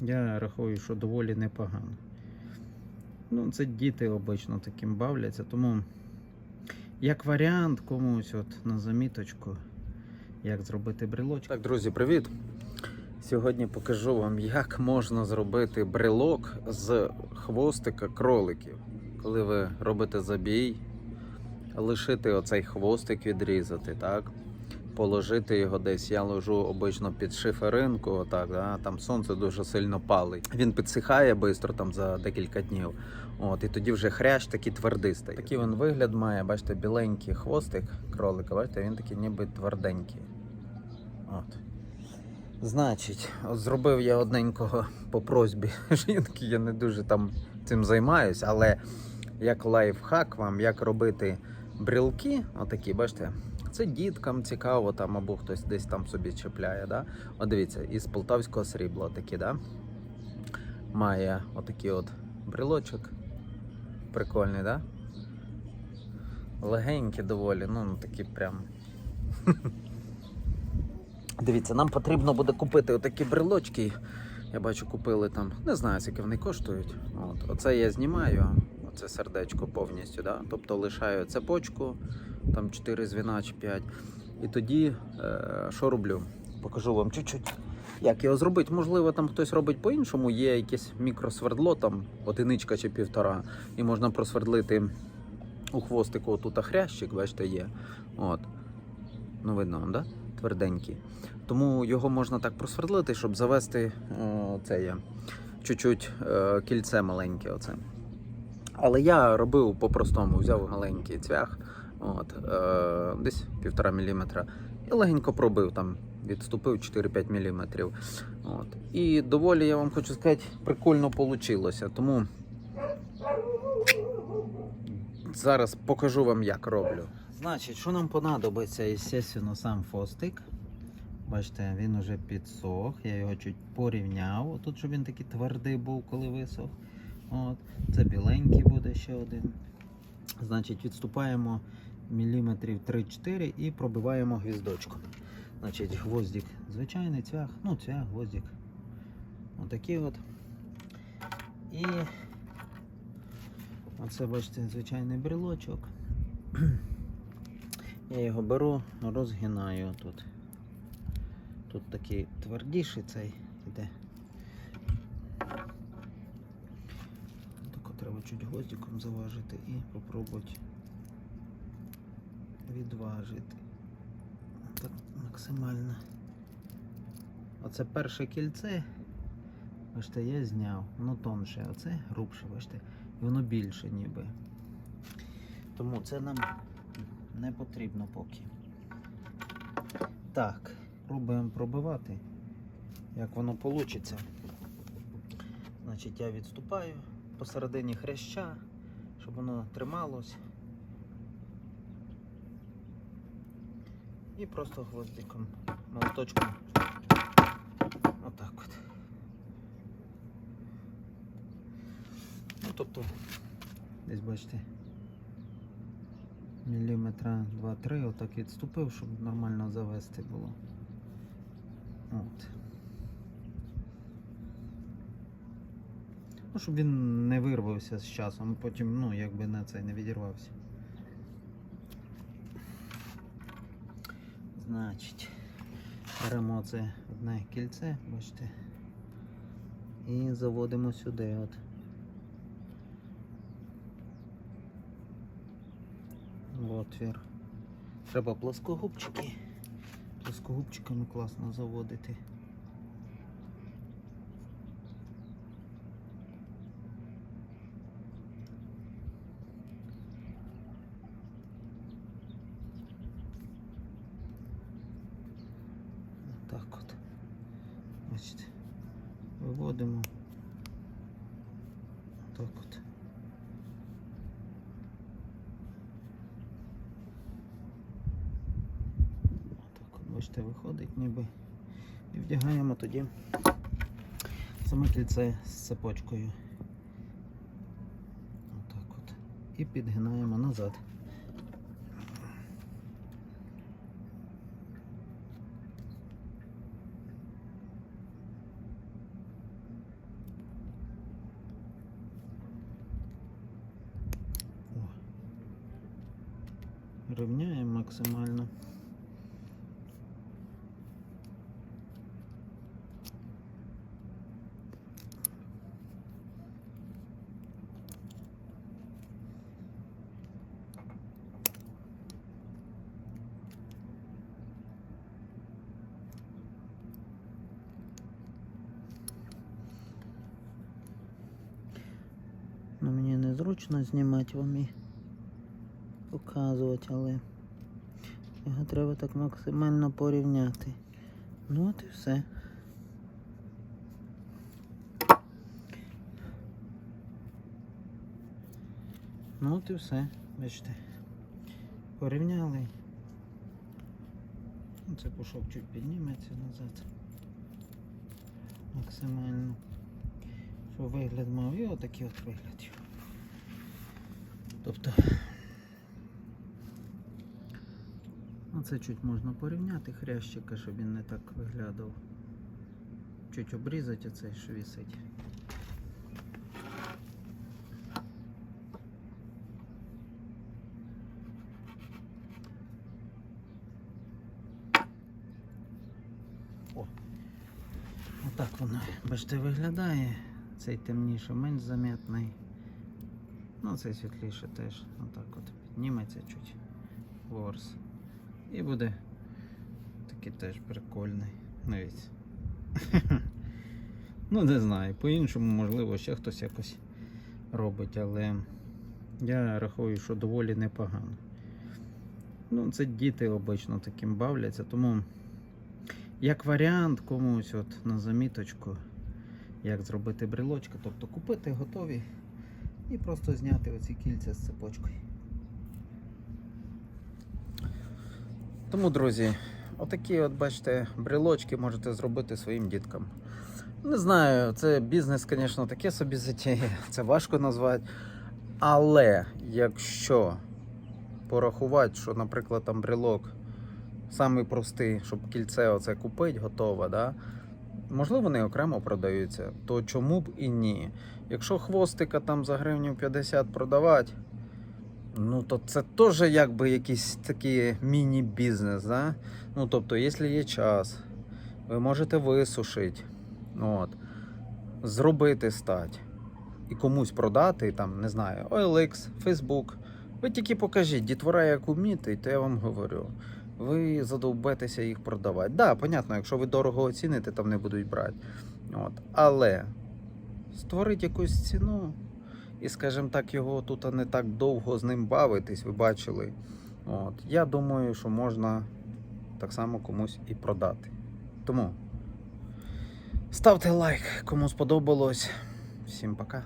Я рахую, що доволі непогано. Ну, це діти обично таким бавляться, тому як варіант комусь от на заміточку, як зробити брелочок. Так, друзі, привіт! Сьогодні покажу вам, як можна зробити брелок з хвостика кроликів. Коли ви робите забій, лишити оцей хвостик відрізати, так? Положити його десь. Я ложу обично під шиферинку, отак, да? там сонце дуже сильно палить. Він підсихає швидко там за декілька днів. От, і тоді вже хрящ такий твердистий. Такий він вигляд має, бачите, біленький хвостик кролика, бачите, він такий ніби тверденький. От. Значить, от зробив я одненького по просьбі жінки, я не дуже там цим займаюсь, але як лайфхак вам, як робити брілки, отакі, бачите, це діткам цікаво, там або хтось десь там собі чіпляє. Да? От дивіться, із полтавського срібла такі, да? має отакий от брілочок. Прикольний, да? Легенький доволі, ну такі прям. Дивіться, нам потрібно буде купити отакі брелочки. Я бачу, купили там, не знаю, скільки вони коштують. От. Оце я знімаю, оце сердечко повністю. Да? Тобто лишаю цепочку, там 4 звіна чи 5. І тоді е, що роблю? Покажу вам чуть-чуть. Як його зробити? Можливо, там хтось робить по-іншому, є якесь мікросвердло, там одиничка чи півтора, і можна просвердлити у хвостику тут хрящик, бачите, є. От. Ну, видно, да? Тверденький. Тому його можна так просвердлити, щоб завести о, це є, чуть-чуть е, кільце маленьке. Оце. Але я робив по-простому, взяв маленький цвях, от, е, десь півтора міліметра, і легенько пробив там, відступив 4-5 міліметрів. От. І доволі, я вам хочу сказати, прикольно вийшло. Тому зараз покажу вам, як роблю. Значить, що нам понадобиться, звісно, сам фостик. Бачите, він уже підсох, я його чуть порівняв. Тут, щоб він такий твердий був, коли висох. От. Це біленький буде ще один. Значить, відступаємо міліметрів 3-4 і пробиваємо гвіздочку. Значить, гвоздик звичайний цвях, ну цвях, гвоздик. Отакий от. І оце, бачите, звичайний брелочок. Я його беру, розгинаю тут. Тут такий твердіший цей іде. Так треба гвоздиком заважити і попробувати відважити. Так максимально. Оце перше кільце. Бачите, я зняв, воно тонше, а це грубше, бачите, і воно більше ніби. Тому це нам не потрібно поки. Так, пробуємо пробивати, як воно вийде. Значить, я відступаю посередині хряща, щоб воно трималось. І просто гвоздиком, молоточком. Отак от. Ну, тобто, десь бачите міліметра 2-3 отак відступив, щоб нормально завести було. От. Ну, щоб він не вирвався з часом, потім, ну, якби на це не відірвався. Значить, беремо це одне кільце, бачите, і заводимо сюди. от. отвір. Треба плоскогубчики. Плоскогубчиками класно заводити. Так от. Бачите. Виводимо. Так от. Так от, бачите, виходить ніби. І вдягаємо тоді саме кільце з цепочкою. Отак от. І підгинаємо назад. рівняємо максимально. Ну, мені незручно знімати вам і показувати, але його треба так максимально порівняти. Ну от і все. Ну от і все. Бачите. Порівняли. Ну, Це пушок чуть підніметься назад. Максимально. Що вигляд мав і отакий от вигляд. Тобто ну, це чуть можна порівняти хрящика, щоб він не так виглядав. Чуть обрізати оцей, що висить. О. Отак воно, бачите, виглядає. Цей темніше менш замітний. Ну, цей світліше теж. Отак от підніметься чуть ворс. І буде такий теж прикольний. Навіть. ну, не знаю. По-іншому, можливо, ще хтось якось робить, але я рахую, що доволі непогано. Ну, це діти обично таким бавляться, тому як варіант комусь от на заміточку, як зробити брелочки, тобто купити готові і просто зняти оці кільця з цепочкою. Тому, друзі, отакі, от бачите, брелочки можете зробити своїм діткам. Не знаю, це бізнес, звісно, таке собі затіє, це важко назвати. Але якщо порахувати, що, наприклад, там брелок самий простий, щоб кільце оце купити, готове, да? можливо, вони окремо продаються, то чому б і ні? Якщо хвостика там за гривню 50 продавати, ну то це теж якби якийсь такий міні-бізнес. Да? Ну, тобто, якщо є час, ви можете висушити, от, зробити стать і комусь продати, там, не знаю, OLX, Facebook. Ви тільки покажіть, дітвора як уміти, то я вам говорю. Ви задовбетеся їх продавати. Так, да, понятно, якщо ви дорого оціните, там не будуть брати. От. Але створить якусь ціну і, скажімо так, його тут не так довго з ним бавитись, ви бачили. От. Я думаю, що можна так само комусь і продати. Тому ставте лайк, кому сподобалось. Всім пока.